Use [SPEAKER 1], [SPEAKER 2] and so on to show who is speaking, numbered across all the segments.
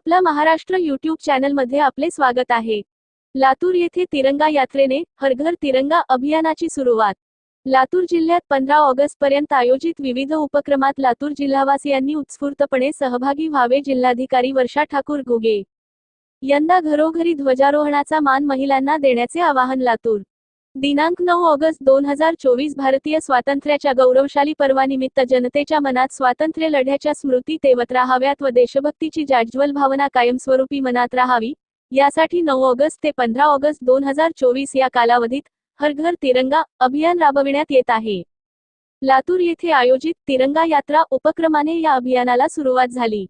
[SPEAKER 1] आपला महाराष्ट्र युट्यूब चॅनलमध्ये आपले स्वागत आहे. लातूर येथे तिरंगा यात्रेने हरघर तिरंगा अभियानाची सुरुवात. लातूर जिल्ह्यात पंधरा ऑगस्ट पर्यंत आयोजित विविध उपक्रमात लातूर जिल्हावासियांनी उत्स्फूर्तपणे सहभागी व्हावे जिल्हाधिकारी वर्षा ठाकूर घुगे यंदा घरोघरी ध्वजारोहणाचा मान महिलांना देण्याचे आवाहन लातूर. दिनांक नऊ ऑगस्ट दोन हजार चोवीस भारतीय स्वातंत्र्याच्या गौरवशाली पर्वानिमित्त जनतेच्या मनात स्वातंत्र्य लढ्याच्या स्मृती तेवत राहाव्यात व देशभक्तीची जाज्वल भावना कायमस्वरूपी मनात राहावी यासाठी नऊ ऑगस्ट ते पंधरा ऑगस्ट दोन हजार चोवीस या कालावधीत हर घर तिरंगा अभियान राबविण्यात येत आहे. लातूर येथे आयोजित तिरंगा यात्रा उपक्रमाने या अभियानाला सुरुवात झाली.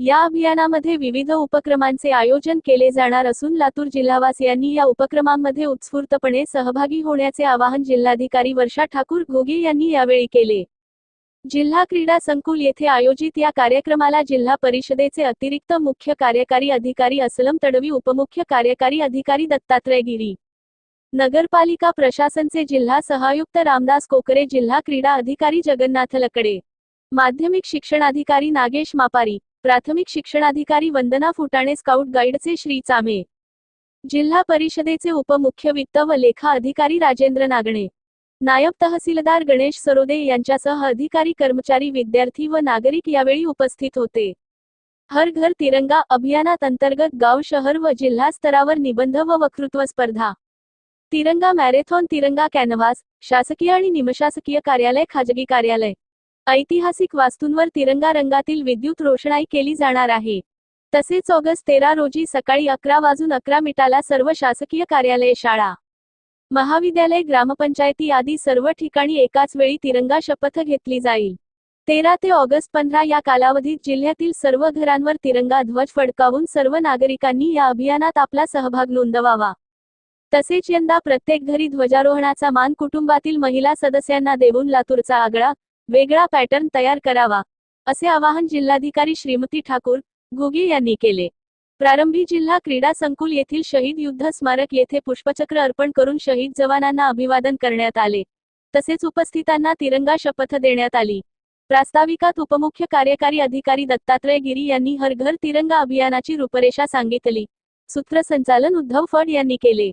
[SPEAKER 1] या अभियानामध्ये विविध उपक्रमांचे आयोजन केले जाणार असून लातूर जिल्हावासियांनी या उपक्रमांमध्ये उत्स्फूर्तपणे सहभागी होण्याचे आवाहन जिल्हाधिकारी वर्षा ठाकूर घोगे यांनी यावेळी केले. जिल्हा क्रीडा संकुल येथे आयोजित या कार्यक्रमाला जिल्हा परिषदेचे अतिरिक्त मुख्य कार्यकारी अधिकारी असलम तडवी उपमुख्य कार्यकारी अधिकारी दत्तात्रय गिरी नगरपालिका प्रशासनचे जिल्हा सहायुक्त रामदास कोकरे जिल्हा क्रीडा अधिकारी जगन्नाथ लकडे माध्यमिक शिक्षणाधिकारी नागेश मापारी प्राथमिक शिक्षणाधिकारी वंदना फुटाणे स्काउट गाईडचे श्री चामे. जिल्हा परिषदेचे उपमुख्य वित्त व लेखा अधिकारी राजेंद्र नागणे. नायब तहसीलदार गणेश सरोदे यांच्यासह अधिकारी कर्मचारी विद्यार्थी व नागरिक यावेळी उपस्थित होते. हर घर तिरंगा अभियानात अंतर्गत गाव शहर व जिल्हा स्तरावर निबंध व वक्तृत्व स्पर्धा. तिरंगा मॅरेथॉन तिरंगा कॅनव्हास शासकीय आणि निमशासकीय कार्यालय खाजगी कार्यालय. ऐतिहासिक वास्तूंवर तिरंगा रंगातील विद्युत रोषणाई केली जाणार आहे. तसेच ऑगस्ट तेरा रोजी सकाळी अकरा वाजून अकरा मिनिटाला सर्व शासकीय कार्यालय शाळा महाविद्यालय ग्रामपंचायती आदी सर्व ठिकाणी एकाच वेळी तिरंगा शपथ घेतली जाईल. तेरा ते ऑगस्ट पंधरा या कालावधीत जिल्ह्यातील सर्व घरांवर तिरंगा ध्वज फडकावून सर्व नागरिकांनी या अभियानात आपला सहभाग नोंदवावा. तसेच यंदा प्रत्येक घरी ध्वजारोहणाचा मान कुटुंबातील महिला सदस्यांना देऊन लातूरचा आगळा वेगळा पॅटर्न तयार करावा असे आवाहन जिल्हाधिकारी श्रीमती ठाकूर घुगे यांनी केले. प्रारंभी जिल्हा क्रीडा संकुल येथील शहीद युद्ध स्मारक येथे पुष्पचक्र अर्पण करून शहीद जवानांना अभिवादन करण्यात आले. तसेच उपस्थितांना तिरंगा शपथ देण्यात आली. प्रास्ताविकात उपमुख्य कार्यकारी अधिकारी दत्तात्रय गिरी यांनी हर घर तिरंगा अभियानाची रूपरेषा सांगितली. सूत्रसंचालन उद्धव फड यांनी केले.